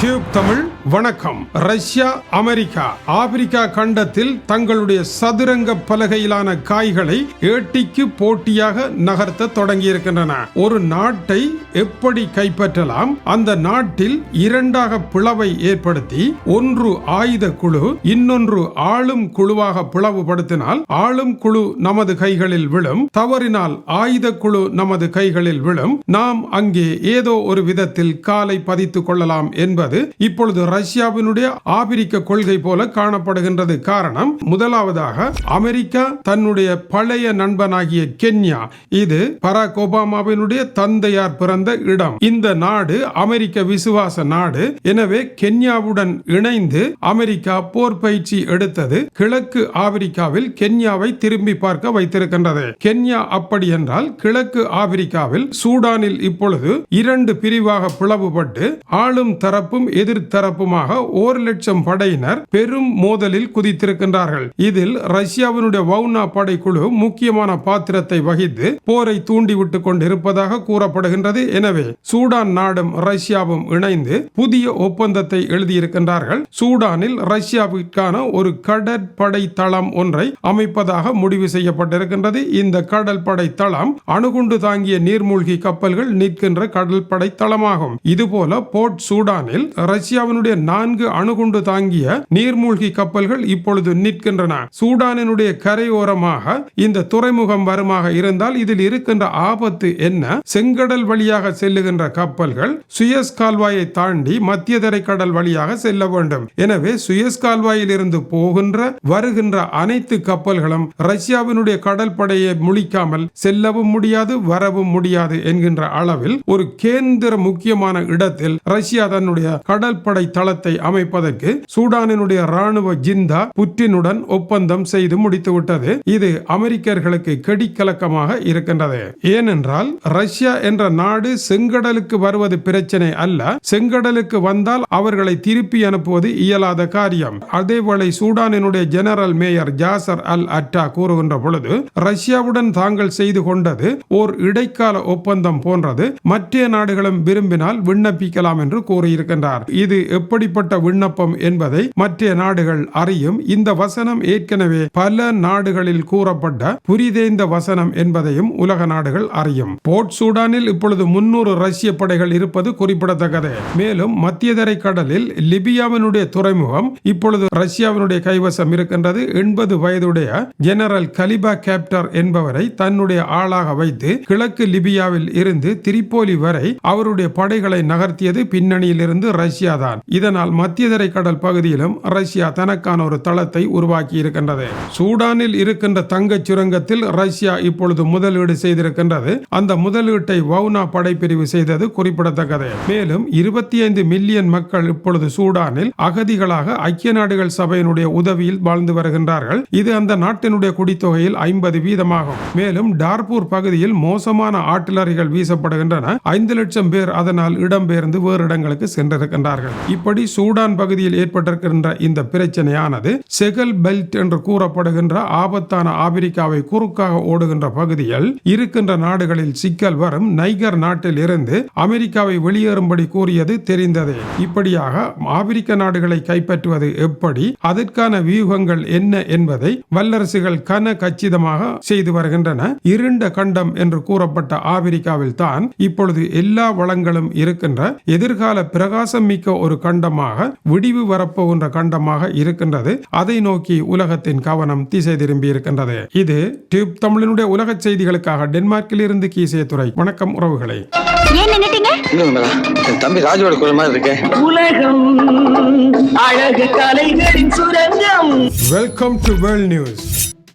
Tube Tamil வணக்கம். Russia America. Africa கண்டத்தில் தங்களுடைய சதுரங்க பலகையிலான காய்களை ஏட்டிக்கு போட்டியாக நகர்த்த தொடங்கியிருக்கின்றன. ஒரு நாட்டை எப்படி கைப்பற்றலாம்? அந்த நாட்டில் இரண்டாக பிளவை ஏற்படுத்தி ஒன்று ஆயுத குழு இன்னொன்று ஆளும் குழுவாக பிளவுபடுத்தினால் ஆளும் குழு நமது கைகளில் விழும். தவறினால் ஆயுத குழு நமது கைகளில் விழும். நாம் அங்கே ஏதோ ஒரு விதத்தில் காலை பதித்துக் கொள்ளலாம் என்பது இப்பொழுது ரஷ்யாவினுடைய ஆபிரிக்க கொள்கை போல காணப்படுகின்றது. காரணம் முதலாவதாக அமெரிக்கா தன்னுடைய பழைய நண்பனாகிய கென்யா. இது பராக் ஒபாமாவினுடைய தந்தையார் பிறந்த இடம். இந்த நாடு அமெரிக்க விசுவாச நாடு. எனவே கென்யாவுடன் இணைந்து அமெரிக்கா போர் பயிற்சி எடுத்தது. கிழக்கு ஆப்பிரிக்காவில் கென்யாவை திரும்பி பார்க்க வைத்திருக்கின்றது. கென்யா அப்படி என்றால் கிழக்கு ஆப்பிரிக்காவில் சூடானில் இப்பொழுது இரண்டு பிரிவாக பிளவுபட்டு ஆளும் தரப்பு தரப்பும் எதிர்த்தரப்புமாக ஒரு லட்சம் படையினர் பெரும் மோதலில் குதித்திருக்கின்றார்கள். இதில் ரஷ்யாவினுடைய வவுனா படைக்குழு முக்கியமான பாத்திரத்தை வகித்து போரை தூண்டிவிட்டுக் கொண்டிருப்பதாக கூறப்படுகின்றது. எனவே சூடான் நாடும் ரஷ்யாவும் இணைந்து புதிய ஒப்பந்தத்தை எழுதியிருக்கின்றார்கள். சூடானில் ரஷ்யாவிற்கான ஒரு கடற்படை தளம் ஒன்றை அமைப்பதாக முடிவு செய்யப்பட்டிருக்கின்றது. இந்த கடற்படை தளம் அணுகுண்டு தாங்கிய நீர்மூழ்கி கப்பல்கள் நிற்கின்ற கடற்படை தளமாகும் இதுபோல போர்ட் சூடானில் ரஷ்யாவினுடைய நான்கு அணுகுண்டு தாங்கிய நீர்மூழ்கி கப்பல்கள் இப்பொழுது நிற்கின்றன. சூடானினுடைய கரையோரமாக இந்த துறைமுகம் வருமாக இருந்தால் இதில் இருக்கின்ற ஆபத்து என்ன? செங்கடல் வழியாக செல்லுகின்ற கப்பல்கள் சுயஸ் கால்வாயை தாண்டி மத்திய தரைக்கடல் வழியாக செல்ல வேண்டும். எனவே சுயஸ் கால்வாயில் இருந்து போகின்ற வருகின்ற அனைத்து கப்பல்களும் ரஷ்யாவினுடைய கடற்படையை முழிக்காமல் செல்லவும் முடியாது வரவும் முடியாது என்கின்ற அளவில் ஒரு கேந்திர முக்கியமான இடத்தில் ரஷ்யா தன்னுடைய கடற்படை தளத்தை அமைப்பதற்கு சூடானினுடைய ராணுவ ஜிந்தா புட்டினுடன் ஒப்பந்தம் செய்து முடித்துவிட்டது. இது அமெரிக்கர்களுக்கு கெடிக்கலக்கமாக இருக்கின்றது. ஏனென்றால் ரஷ்யா என்ற நாடு செங்கடலுக்கு வருவது பிரச்சனை அல்ல. செங்கடலுக்கு வந்தால் அவர்களை திருப்பி அனுப்புவது இயலாத காரியம். அதேவேளை சூடானினுடைய general mayor Yasser al Atta கூறுகின்ற பொழுது ரஷ்யாவுடன் தாங்கள் செய்து கொண்டது ஓர் இடைக்கால ஒப்பந்தம் போன்றது. மற்ற நாடுகளும் விரும்பினால் விண்ணப்பிக்கலாம் என்று கூறியிருக்கின்றார் இது எப்படிப்பட்ட விண்ணப்பம் என்பதை மற்ற நாடுகள் அறியும். இந்த வசனம் ஏற்கனவே பல நாடுகளில் கூறப்பட்ட புரிதேந்த வசனம் என்பதையும் உலக நாடுகள் அறியும். போர்ட் சூடானில் இப்பொழுது முன்னூறு ரஷ்ய படைகள் இருப்பது குறிப்பிடத்தக்கது. மேலும் மத்திய தரை கடலில் லிபியாவினுடைய துறைமுகம் இப்பொழுது ரஷ்யாவினுடைய கைவசம் இருக்கின்றது. எண்பது வயதுடைய ஜெனரல் கலிபா கேப்டர் என்பவரை தன்னுடைய ஆளாக வைத்து கிழக்கு லிபியாவில் இருந்து திரிப்போலி வரை அவருடைய படைகளை நகர்த்தியது. பின்னணியில் இருந்து ரஷ்யா தான். இதனால் மத்திய கடல் பகுதியிலும் ரஷ்யா தனக்கான ஒரு தளத்தை உருவாக்கி இருக்கின்றது சூடானில் இருக்கின்ற தங்கச் சுரங்கத்தில் ரஷ்யா இப்பொழுது முதலீடு செய்திருக்கின்றது. அந்த முதலீட்டை வவுனா படைப்பிரிவு செய்தது குறிப்பிடத்தக்கது. மேலும் இருபத்தி ஐந்து மில்லியன் மக்கள் இப்பொழுது சூடானில் அகதிகளாக ஐக்கிய நாடுகள் சபையினுடைய உதவியில் வாழ்ந்து வருகின்றார்கள். இது அந்த நாட்டினுடைய குடித்தொகையில் ஐம்பது வீதமாகும். மேலும் டார்பூர் பகுதியில் மோசமான ஆட்டிலரிகள் வீசப்படுகின்றன. ஐந்து லட்சம் பேர் அதனால் இடம்பெயர்ந்து வேறு இடங்களுக்கு சென்றிருக்கின்றார்கள் இப்படி சூடான் பகுதியில் ஏற்பட்டிருக்கின்ற இந்த பிரச்சனையானது செகல் பெல்ட் என்று கூறப்படுகின்ற ஆபத்தான ஆப்பிரிக்காவை குறுக்காக ஓடுகின்ற பகுதியில் இருக்கின்ற நாடுகளில் சிக்கல் வரும். நைகர் நாட்டில் இருந்து அமெரிக்காவை வெளியேறும்படி கூறியது தெரிந்ததே. இப்படியாக ஆப்பிரிக்க நாடுகளை கைப்பற்றுவது எப்படி? அதற்கான வியூகங்கள் என்ன என்பதை வல்லரசுகள் கன கச்சிதமாக செய்து வருகின்றன. இருண்ட கண்டம் என்று கூறப்பட்ட ஆப்பிரிக்காவில் தான் இப்பொழுது எல்லா வளங்களும் இருக்கின்ற எதிர்கால பிரகாச பிரகாசம் மிக்க ஒரு கண்டமாக விடிவு வரப்போகின்ற கண்டமாக இருக்கின்றது. அதை நோக்கி உலகத்தின் கவனம் திசை திரும்பி இருக்கின்றது. இது டியூப் தமிழினுடைய உலக செய்திகளுக்காக டென்மார்க்கில் இருந்து கீசே துறை. வணக்கம் உறவுகளை. தம்பி ராஜோட குரல் மாதிரி இருக்கே. உலகம் அழகு கலைகளின் சுரங்கம். Welcome to world news